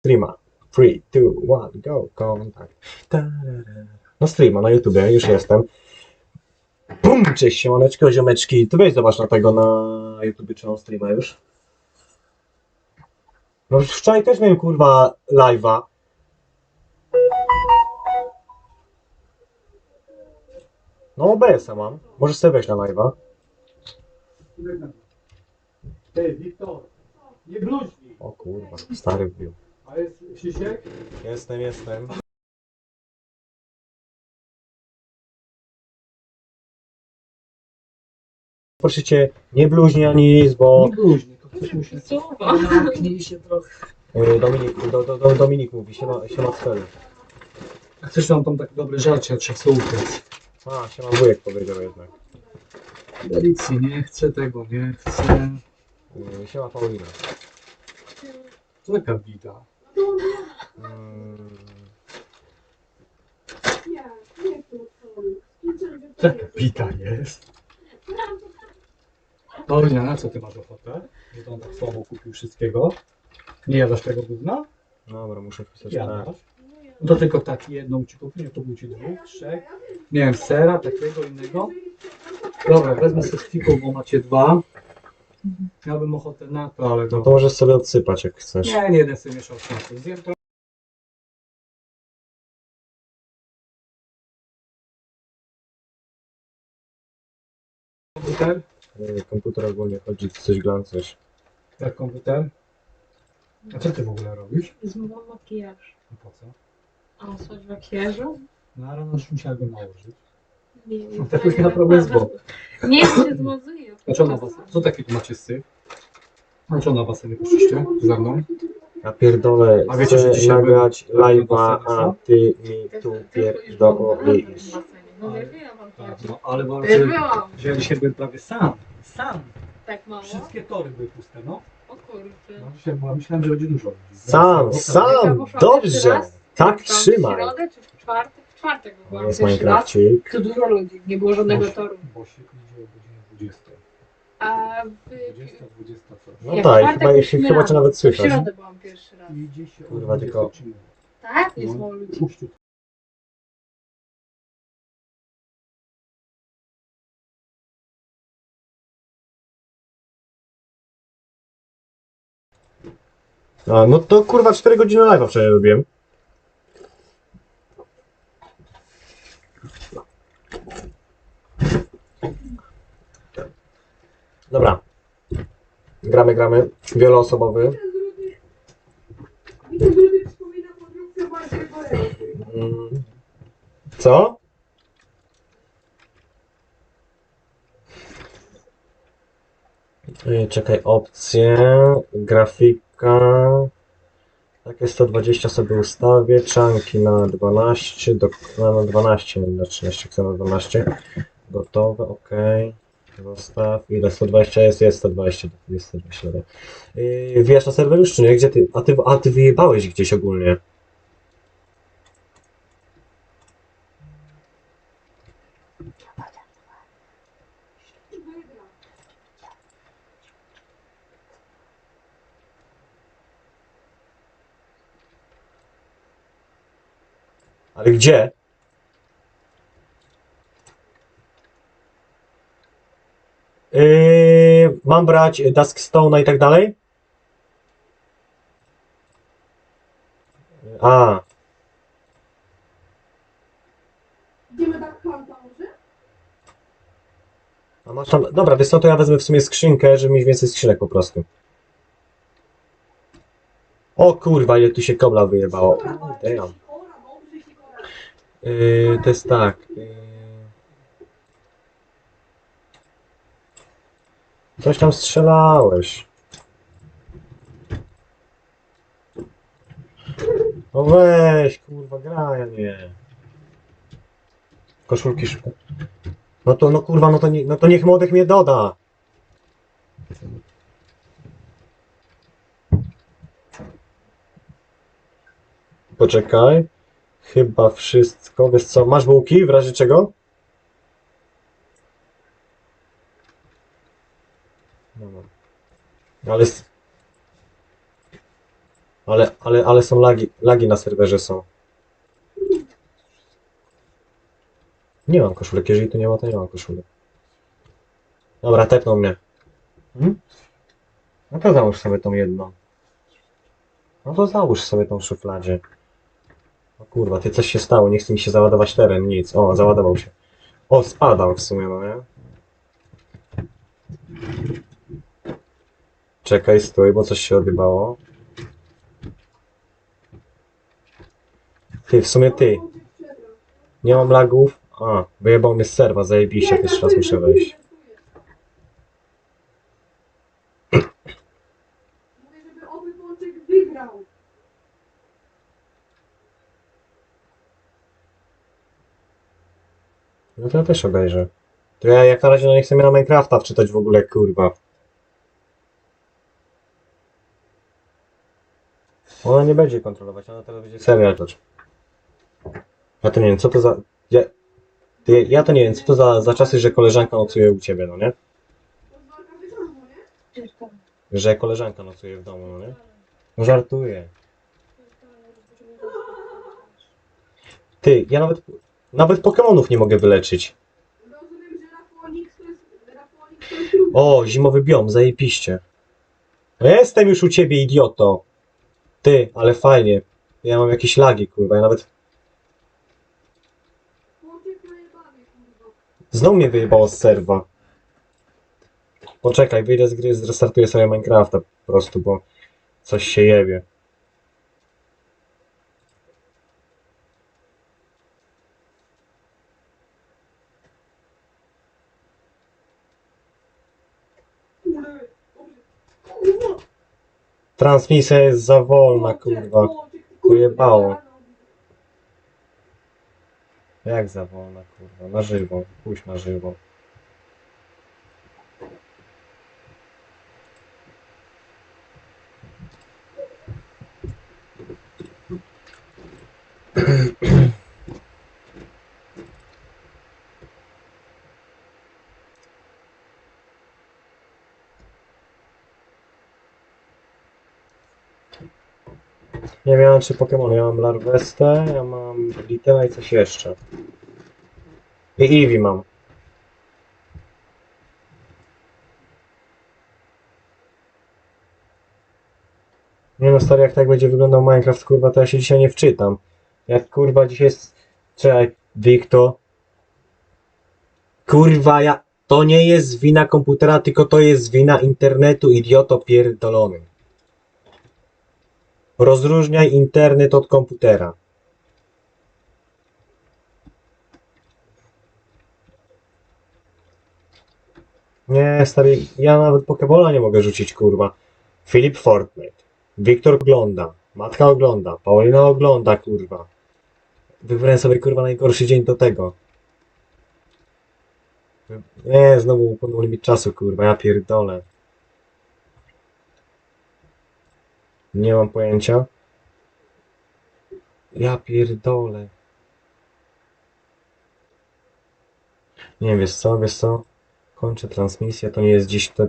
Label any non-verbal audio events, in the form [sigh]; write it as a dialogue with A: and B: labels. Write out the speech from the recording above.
A: streama. 3, 2, 1, go, kontakt. Tarara. No streama na YouTubie, już jestem. Bum, cześć siemaneczko, ziomeczki. Tu weź zobacz na tego na YouTubie, czy on streama już. No już wczoraj też miałem kurwa live'a. No OBS-a mam. Możesz sobie wejść na live'a.
B: Ty, Wiktor, nie bluźnij.
A: O kurwa, stary wbił.
B: A jest Krzysiek?
A: Jestem, jestem. Proszę cię, nie bluźnij ani nic, bo
B: Nie bluźnij, to coś musi...
C: Słowa.
B: Zamknij się trochę.
A: y, Dominik, do, do, do, Dominik mówi, siema, siema.
B: A chcesz tam tam tak dobre żarcie, trzeba sobie ukryć.
A: A, siema wujek powiedział jednak.
B: Delicji, nie chcę tego, nie chcę.
A: Y, Siema Paulina.
B: To taka bida.
A: Mm,
B: Taka bida jest. Paulina, na co ty masz ochotę? Że on tak słabo kupił wszystkiego? Nie jadasz tego gówna?
A: Dobra, muszę wpisać tak.
B: Jadasz. No to tylko taki jedną ci kupił, nie kupił ci dwóch, trzech. Wiem, sera, takiego innego. Dobra, wezmę sobie fiką, bo macie dwa. Miałbym ochotę na to, ale
A: No
B: to...
A: to możesz sobie odsypać jak chcesz.
B: Nie, nie jeden sobie mieszał smaku. Zjem to. Komputer?
A: Y, Komputer ogólnie chodzi, coś gram, coś.
B: Jak komputer? A co ty w ogóle robisz?
C: Zmywam makijaż.
B: I po co?
C: A coś w makijażu?
B: Na rano już musiałbym nałożyć.
C: Nie,
B: No [laughs] tak już miała problem z głową.
C: Nie, się zmazuje.
B: Dlaczego na was? Co taki tu macie syf? Dlaczego na basenie poszliście ze mną?
A: Ja pierdolę,
B: A wiecie, że
A: chcę
B: dzisiaj
A: nagrać
B: byłem- byłem
A: live'a,
B: na
A: a ty mi tu pierdolisz.
C: No nie wiem, mam
B: A,
C: to.
B: No ale
C: Ja byłam.
B: że ja dzisiaj byłem prawie sam. Sam.
C: Tak mało?
B: Wszystkie tory były puste, no.
C: O kurczę.
B: no dzisiaj była, myślałem, że będzie dużo. ludzi.
A: Sam, sam,
C: Ja
A: dobrze. Tak trzymaj.
C: W środę czy w czwartek? W czwartek byłam
A: jest
C: pierwszy raz.
A: Minecrafcik.
C: Tu dużo ludzi, nie było żadnego
B: Bo-
C: toru.
B: Bo się idzie o godzinie 20.
C: A w,
B: 20, 20 coś.
A: No
C: Jak
A: tak,
C: czwartek
A: chyba,
C: już
A: chyba cię nawet
C: w
A: słychać.
C: środę byłam pierwszy raz.
B: Idzie się o
A: Kurwa,
B: 20
A: tylko-?
C: Tak? Jest
B: No.
C: mało ludzi.
A: A, no to kurwa 4 godziny live'a wczoraj robiłem. Dobra. Gramy, gramy. Wieloosobowy. Mm. Co? Czekaj, opcje, grafika. Takie 120 sobie ustawię, czanki na 12, do, na 12, na 13, chcę na 12. Gotowe, ok. Zostaw. Ile? 120 jest? Jest 120, jest 120. dobra. Yy, Wiesz na serwer już czy nie? Gdzie ty? A ty, a ty wyjebałeś gdzieś ogólnie. Ale gdzie? Yy, mam brać Duskstone'a i tak dalej? A, a masz tam. Dobra, wiesz co, to ja wezmę w sumie skrzynkę, żeby mieć więcej skrzynek po prostu. O kurwa, ile tu się kobla wyjebało. Damn. Yy, to jest tak. Yy... Coś tam strzelałeś. No weź, kurwa, graj, nie. Koszulki szybko. No to, no kurwa, no to, nie, no to niech młodych mnie doda. Poczekaj. Chyba wszystko. Wiesz co, masz bułki w razie czego? Ale... Ale, ale, ale są lagi, lagi na serwerze są. Nie mam koszulek, jeżeli tu nie ma, to nie mam koszulek. Dobra, tepnął mnie. Hmm? No to załóż sobie tą jedną. No to załóż sobie tą szufladzie. O kurwa, ty coś się stało, nie chce mi się załadować teren, nic. O, załadował się. O, spadał w sumie, no nie? Czekaj, stój, bo coś się odjebało. Ty, w sumie ty. Nie mam lagów. A, wyjebał mnie serwa, zajebiście, też raz muszę wejść.
D: Mówię, żeby oby wygrał.
A: No to ja też obejrzę. To ja jak na razie no nie chcę mnie na Minecrafta wczytać w ogóle, kurwa. Ona nie będzie kontrolować, ona teraz będzie serial też. Ja to nie wiem, co to za... Ja, ty, ja to nie wiem, co to za, za czasy, że koleżanka nocuje u ciebie, no nie? Że koleżanka nocuje w domu, no nie? No żartuję. Ty, ja nawet... Nawet Pokemonów nie mogę wyleczyć.
D: Rozumiem, że Rafonix to jest... Rafonix to jest trudny.
A: O, zimowy biom, zajebiście. No ja jestem już u ciebie, idioto. Ty, ale fajnie. Ja mam jakieś lagi, kurwa, ja nawet...
D: Kurwa.
A: Znowu mnie wyjebało z serwa. Poczekaj, wyjdę z gry, zrestartuję sobie Minecrafta po prostu, bo coś się jebie. Transmisja jest za wolna, kurwa.
D: Kurwa.
A: Jak za wolna, kurwa? Na żywo. Pójdź na żywo. Nie wiem, czy Pokémon. Ja mam Larvestę, ja mam Litena i coś jeszcze. I Eevee mam. Nie no stary, jak tak będzie wyglądał Minecraft, kurwa, to ja się dzisiaj nie wczytam. Jak kurwa dzisiaj jest... Czekaj, Wiktor. Kurwa, ja... To nie jest wina komputera, tylko to jest wina internetu, idioto pierdolony. Rozróżniaj internet od komputera. Nie, stary, ja nawet Pokebola nie mogę rzucić, kurwa. Filip Fortnite. Wiktor ogląda. Matka ogląda. Paulina ogląda, kurwa. Wybrałem sobie, kurwa, najgorszy dzień do tego. Nie, znowu upłynął limit czasu, kurwa, ja pierdolę. Nie mam pojęcia. Ja pierdolę. Nie wiesz co, wiesz co? Kończę transmisję, to nie jest dziś, to, to